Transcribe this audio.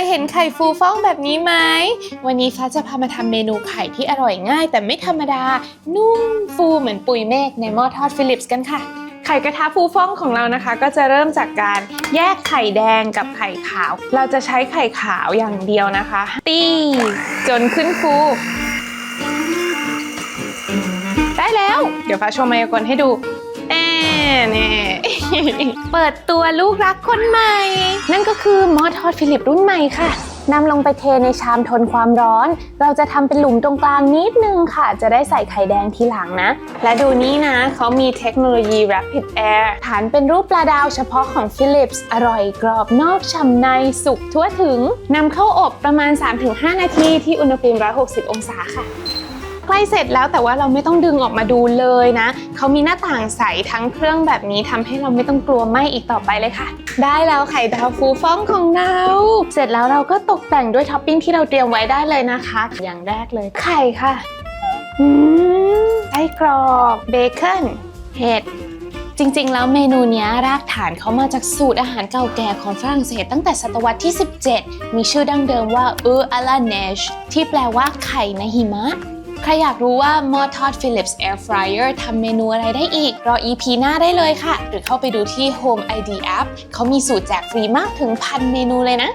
ยเห็นไข่ฟูฟ่องแบบนี้ไหม วันนี้ฟ้าจะพามาทำเมนูไข่ที่อร่อยง่าย แต่ไม่ธรรมดา นุ่มฟูเหมือนปุยเมฆในหม้อทอดฟิลิปส์กันค่ะ ไข่กระทะฟูฟ่องของเรานะคะ ก็จะเริ่มจากการแยกไข่แดงกับไข่ขาว เราจะใช้ไข่ขาวอย่างเดียวนะคะ ตีจนขึ้นฟู ได้แล้ว เดี๋ยวฟ้าโชว์มายากลให้ดู แน่แน่เปิดตัวลูกรักคนใหม่ นั่นก็คือมอทอดฟิลิปรุ่นใหม่ค่ะนำลงไปเทในชามทนความร้อน เราจะทำเป็นหลุมตรงกลางนิดนึงค่ะ จะได้ใส่ไข่แดงทีหลังนะ และดูนี้นะ เขามีเทคโนโลยี Rapid Air ฐานเป็นรูปปลาดาวเฉพาะของ Philips อร่อยกรอบนอกฉ่ำในสุกทั่วถึงนำเข้าอบประมาณ 3-5 นาทีที่อุณหภูมิ 160 องศาค่ะ ใกล้เสร็จแล้วแต่ว่าเราไม่ต้องดึงออกมาดูเลยนะ เขามีหน้าต่างใสทั้งเครื่องแบบนี้ทำให้เราไม่ต้องกลัวไหม้อีกต่อไปเลยค่ะ ได้แล้วไข่ดาวฟูฟ่องของเรา เสร็จแล้วเราก็ตกแต่งด้วยท็อปปิ้งที่เราเตรียมไว้ได้เลยนะคะ อย่างแรกเลยไข่ค่ะอืมไส้กรอกเบคอนเห็ดจริงๆ แล้วเมนูนี้รากฐานเขามาจากสูตรอาหารเก่าแก่ของฝรั่งเศสตั้งแต่ศตวรรษที่ 17 มีชื่อดั้งเดิมว่าเอออาลาเนชที่แปลว่าไข่ในหิมะ ใครอยากรู้ว่าหม้อทอด Philips Air Fryer ทำเมนูอะไรได้อีก รอ EP หน้าได้เลยค่ะ หรือเข้าไปดูที่ Home ID App เขามีสูตรแจกฟรีมากถึงพันเมนูเลยนะ